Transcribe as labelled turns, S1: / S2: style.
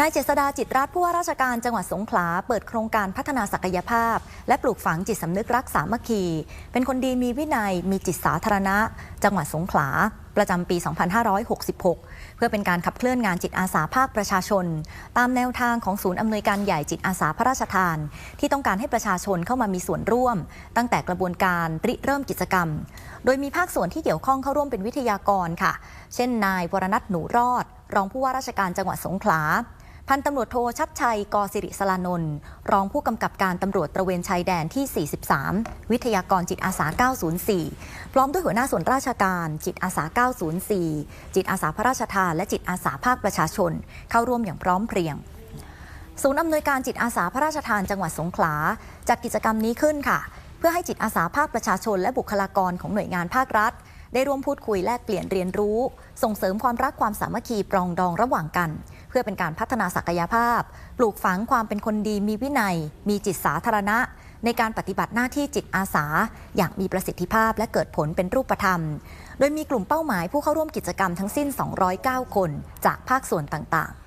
S1: นายเจษดาจิตรัตน์ผู้ว่าราชการจังหวัดสงขลาเปิดโครงการพัฒนาศักยภาพ และปลูกฝังจิตสำนึกรักสามัคคี เป็นคนดีมีวินัยมีจิตสาธารณะ จังหวัดสงขลา ประจำปี 2566 เพื่อเป็นการขับเคลื่อนงานจิตอาสาภาคประชาชน ตามแนวทางของศูนย์อำนวยการใหญ่จิตอาสาพระราชทาน ที่ต้องการให้ประชาชนเข้ามามีส่วนร่วม ตั้งแต่กระบวนการริเริ่มกิจกรรม โดยมีภาคส่วนที่เกี่ยวข้องเข้าร่วมเป็นวิทยากรค่ะ เช่น นายวรนัทหนูรอด รองผู้ว่าราชการจังหวัดสงขลา พันตำรวจโทชัดชัยกสิริสลานนท์รองผู้กำกับการตำรวจตระเวนชายแดนที่ 43 วิทยากรจิตอาสา 904 พร้อมด้วยหัวหน้าส่วนราชการ จิตอาสา 904 จิตอาสาพระราชทานและจิตอาสาภาคประชาชน เข้าร่วมอย่างพร้อมเพรียงศูนย์อำนวยการจิตอาสาพระราชทานจังหวัดสงขลาจัดกิจกรรมนี้ขึ้นค่ะ เพื่อให้จิตอาสาภาคประชาชน และบุคลากรของหน่วยงานภาครัฐ ได้ร่วมพูดคุยแลกเปลี่ยนเรียนรู้ ส่งเสริมความรักความสามัคคีปรองดองระหว่างกัน เพื่อเป็นการพัฒนาศักยภาพ ปลูกฝังความเป็นคนดีมีวินัย มีจิตสาธารณะ ในการปฏิบัติหน้าที่จิตอาสา อย่างมีประสิทธิภาพและเกิดผลเป็นรูปธรรม โดยมีกลุ่มเป้าหมายผู้เข้าร่วมกิจกรรมทั้งสิ้น 209 คน จากภาคส่วนต่างๆ